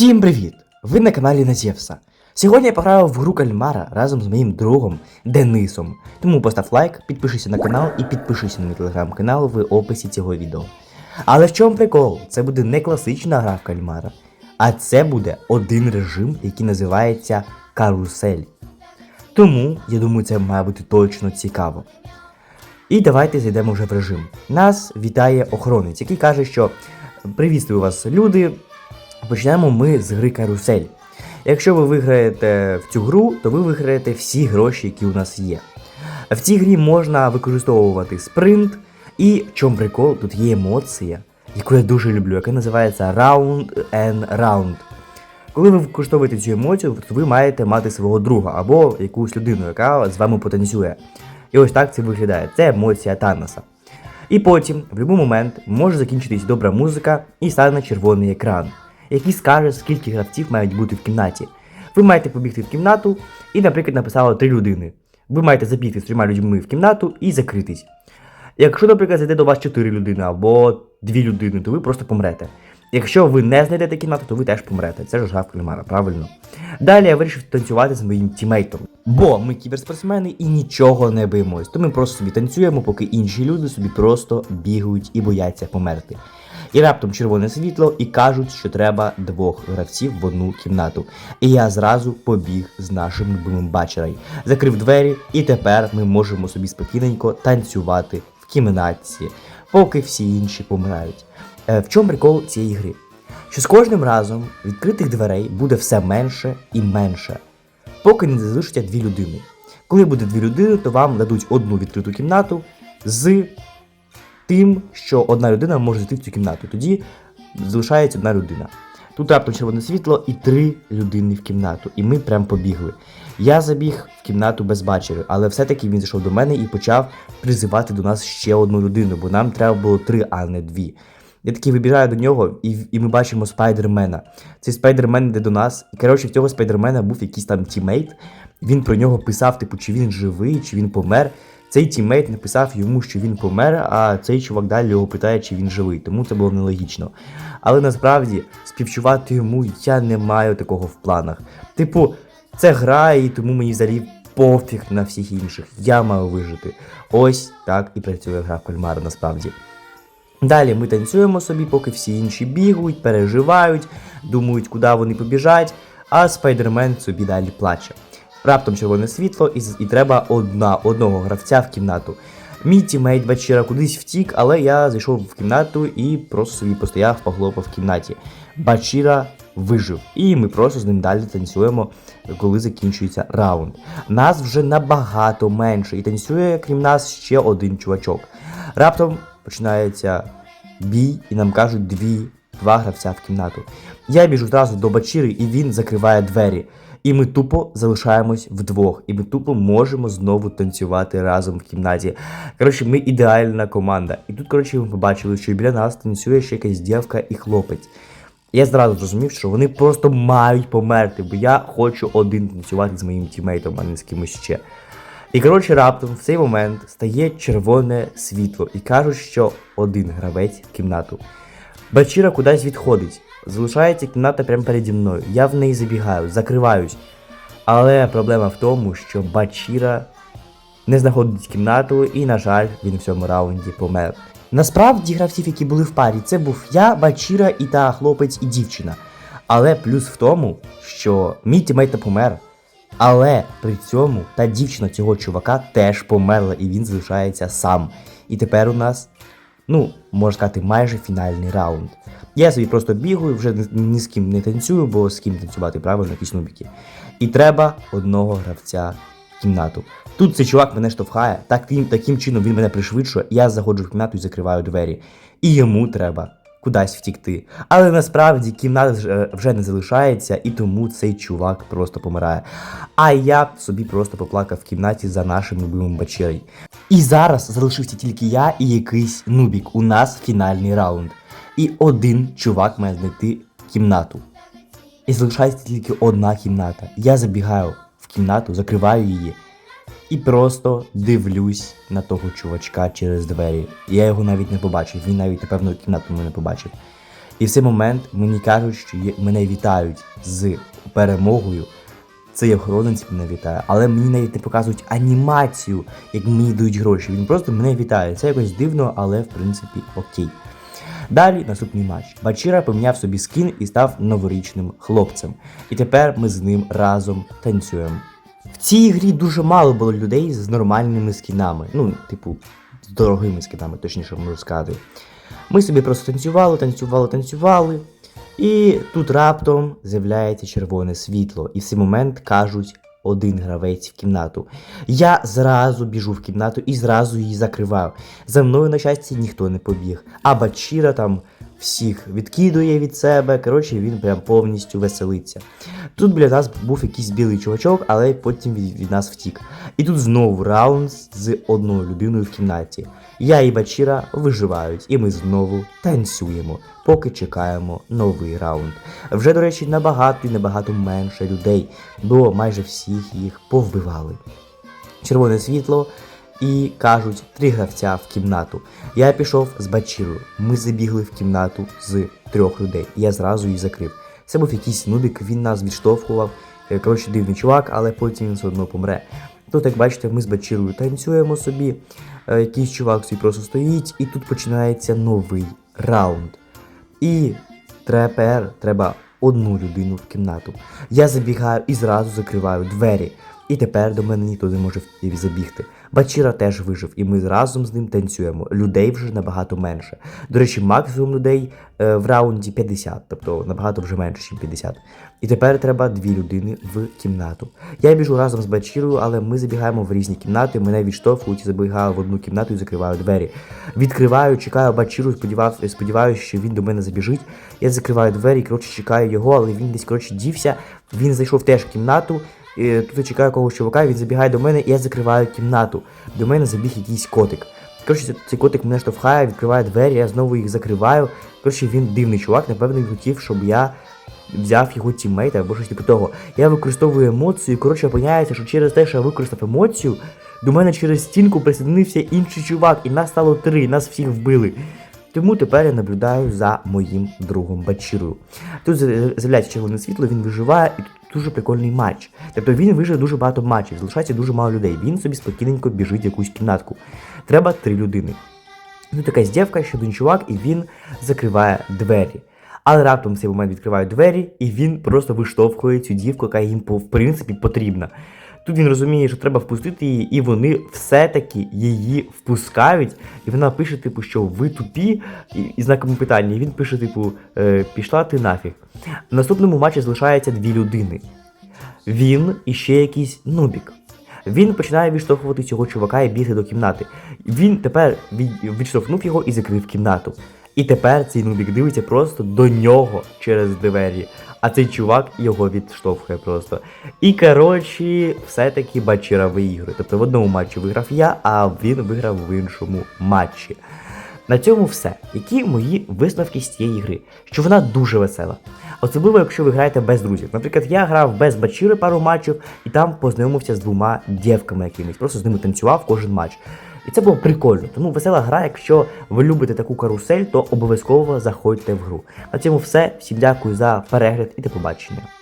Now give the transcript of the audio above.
Всім привіт! Ви на каналі Назєвса. Сьогодні я пограю в гру Кальмара разом з моїм другом Денисом. Тому постав лайк, підпишися на канал і підпишися на мій телеграм-канал в описі цього відео. Але в чому прикол? Це буде не класична гра в Кальмара, а це буде один режим, який називається Карусель. Тому, я думаю, це має бути точно цікаво. І давайте зайдемо вже в режим. Нас вітає охоронець, який каже, що привітствую вас, люди. Почнемо ми з гри Карусель. Якщо ви виграєте в цю гру, то ви виграєте всі гроші, які у нас є. В цій грі можна використовувати спринт, і в чому прикол, тут є емоція, яку я дуже люблю, яка називається Round and Round. Коли ви використовуєте цю емоцію, то ви маєте мати свого друга або якусь людину, яка з вами потанцює. І ось так це виглядає. Це емоція Таноса. І потім, в будь-який момент, може закінчитись добра музика і стане червоний екран, який скаже, скільки гравців мають бути в кімнаті. Ви маєте побігти в кімнату і, наприклад, написало три людини. Ви маєте забігти з трьома людьми в кімнату і закритись. Якщо, наприклад, зайде до вас 4 людини або 2 людини, то ви просто помрете. Якщо ви не знайдете кімнату, то ви теж помрете. Це ж гра в кальмара, правильно. Далі я вирішив танцювати з моїм тімейтом. Бо ми кіберспортсмени і нічого не боїмось. То ми просто собі танцюємо, поки інші люди собі просто бігають і бояться померти. І раптом червоне світло, і кажуть, що треба двох гравців в одну кімнату. І я зразу побіг з нашим любимим бачерой. Закрив двері, і тепер ми можемо собі спокійненько танцювати в кімнаті, поки всі інші помирають. Е, в чому прикол цієї гри? Що з кожним разом відкритих дверей буде все менше і менше, поки не залишиться дві людини. Коли буде дві людини, то вам дадуть одну відкриту кімнату з тим, що одна людина може зайти в цю кімнату. Тоді залишається одна людина. Тут раптом червоне світло і три людини в кімнату. І ми прям побігли. Я забіг в кімнату без бачери, але все-таки він зайшов до мене і почав призивати до нас ще одну людину, бо нам треба було три, а не дві. Я такий вибігаю до нього, і, і ми бачимо спайдермена. Цей спайдермен йде до нас. І коротше, в цього спайдермена був якийсь там тімейт. Він про нього писав, типу, чи він живий, чи він помер. Цей тімейт написав йому, що він помер, а цей чувак далі його питає, чи він живий, тому це було нелогічно. Але насправді співчувати йому я не маю такого в планах. Типу, це гра, і тому мені взагалі пофіг на всіх інших. Я маю вижити. Ось так і працює гра в кальмара насправді. Далі ми танцюємо собі, поки всі інші бігають, переживають, думають, куди вони побіжать, а спайдермен собі далі плаче. Раптом червоне світло, і, і треба одна, одного гравця в кімнату. Мій тімейт вечора кудись втік, але я зайшов в кімнату і просто собі постояв, поглопав в кімнаті. Бачіра вижив, і ми просто з ним далі танцюємо, коли закінчується раунд. Нас вже набагато менше, і танцює, крім нас, ще один чувачок. Раптом починається бій, і нам кажуть дві, два гравця в кімнату. Я біжу зразу до Бачіри, і він закриває двері. І ми тупо залишаємось вдвох, і ми тупо можемо знову танцювати разом в кімнаті. Коротше, ми ідеальна команда. І тут, коротше, ми побачили, що біля нас танцює ще якась дівка і хлопець. Я зразу зрозумів, що вони просто мають померти, бо я хочу один танцювати з моїм тімейтом, а не з кимось ще. І коротше, раптом в цей момент стає червоне світло і кажуть, що один гравець в кімнату. Бачіра кудись відходить. Залишається кімната прямо переді мною. Я в неї забігаю, закриваюсь. Але проблема в тому, що Бачіра не знаходить кімнату, і, на жаль, він в цьому раунді помер. Насправді гравців, які були в парі, це був я, Бачіра і та хлопець і дівчина. Але плюс в тому, що мій тімейт помер. Але при цьому та дівчина цього чувака теж померла, і він залишається сам. І тепер у нас, ну, можна сказати, майже фінальний раунд. Я собі просто бігаю, вже ні- з ким не танцюю, бо з ким танцювати, правильно, якісь нубіки. І треба одного гравця в кімнату. Тут цей чувак мене штовхає, таким, таким чином він мене пришвидшує, я заходжу в кімнату і закриваю двері. І йому треба кудись втікти. Але насправді кімната вже- вже не залишається, і тому цей чувак просто помирає. А я собі просто поплакав в кімнаті за нашим любимим бачерой. І зараз залишився тільки я і якийсь нубік. У нас фінальний раунд. І один чувак має знайти кімнату. І залишається тільки одна кімната. Я забігаю в кімнату, закриваю її. І просто дивлюсь на того чувачка через двері. Я його навіть не побачив, він навіть, напевно, кімнату мене не побачив. І в цей момент мені кажуть, що є- мене вітають з перемогою. Цей охоронець мене вітає, але мені навіть не показують анімацію, як мені дають гроші. Він просто мене вітає. Це якось дивно, але в принципі окей. Далі наступний матч. Бачіра поміняв собі скін і став новорічним хлопцем. І тепер ми з ним разом танцюємо. В цій грі дуже мало було людей з нормальними скінами. Ну, типу, з дорогими скінами, точніше можу сказати. Ми собі просто танцювали, танцювали, танцювали. І тут раптом з'являється червоне світло, і в цей момент кажуть один гравець в кімнату. Я зразу біжу в кімнату і зразу її закриваю. За мною, на щастя, ніхто не побіг. А Бачіра там всіх відкидує від себе. Коротше, він прям повністю веселиться. Тут біля нас був якийсь білий чувачок, але потім від, від нас втік. І тут знову раунд з одною людиною в кімнаті. Я і Бачіра виживають, і ми знову танцюємо, поки чекаємо новий раунд. Вже, до речі, набагато і набагато менше людей, бо майже всіх їх повбивали. Червоне світло і кажуть три гравця в кімнату. Я пішов з Бачірою. Ми забігли в кімнату з трьох людей. Я зразу її закрив. Це був якийсь нубік, він нас відштовхував. Е, Коротше, дивний чувак, але потім він все одно помре. Тут, як бачите, ми з Бачірою танцюємо собі. Е, Якийсь чувак собі просто стоїть, і тут починається новий раунд. І тепер треба одну людину в кімнату. Я забігаю і зразу закриваю двері. І тепер до мене ніхто не може забігти. Бачіра теж вижив, і ми разом з ним танцюємо. Людей вже набагато менше. До речі, максимум людей е, в раунді 50, тобто набагато вже менше, ніж 50. І тепер треба дві людини в кімнату. Я біжу разом з Бачірою, але ми забігаємо в різні кімнати. Мене відштовхують і забігаю в одну кімнату і закриваю двері. Відкриваю, чекаю Бачіру, сподівав, сподіваюся, що він до мене забіжить. Я закриваю двері, коротше, чекаю його, але він десь коротше дівся. Він зайшов теж в кімнату. І тут я чекаю когось чувака, він забігає до мене, і я закриваю кімнату. До мене забіг якийсь котик. Коротше, цей- котик мене штовхає, відкриває двері, я знову їх закриваю. Коротше, він дивний чувак, напевно, хотів, щоб я взяв його тіммейта або щось типу того. Я використовую емоцію, коротше, опиняється, що через те, що я використав емоцію, до мене через стінку присоединився інший чувак, і нас стало три, нас всіх вбили. Тому тепер я наблюдаю за моїм другом Бачірою. Тут з'я- з'являється червоне світло, він виживає, і тут дуже прикольний матч. Тобто він вижив дуже багато матчів, залишається дуже мало людей. Він собі спокійненько біжить в якусь кімнатку. Треба три людини. Тут якась дівка, ще один чувак, і він закриває двері. Але раптом в цей момент відкриває двері, і він просто виштовхує цю дівку, яка їм в принципі потрібна. Тут він розуміє, що треба впустити її, і вони все-таки її впускають. І вона пише, типу, що ви тупі, і, і знаком питання. І він пише, типу, е, пішла ти нафіг. В наступному матчі залишається дві людини. Він і ще якийсь нубік. Він починає відштовхувати цього чувака і бігти до кімнати. Він тепер відштовхнув його і закрив кімнату. І тепер цей нубік дивиться просто до нього через двері. А цей чувак його відштовхує просто. І коротше, все-таки Бачіра виігрує. Тобто в одному матчі виграв я, а він виграв в іншому матчі. На цьому все. Які мої висновки з цієї гри? Що вона дуже весела. Особливо, якщо ви граєте без друзів. Наприклад, я грав без Бачіри пару матчів і там познайомився з двома дівками якимись, просто з ними танцював кожен матч. І це було прикольно. Тому весела гра, якщо ви любите таку карусель, то обов'язково заходьте в гру. На цьому все. Всім дякую за перегляд і до побачення.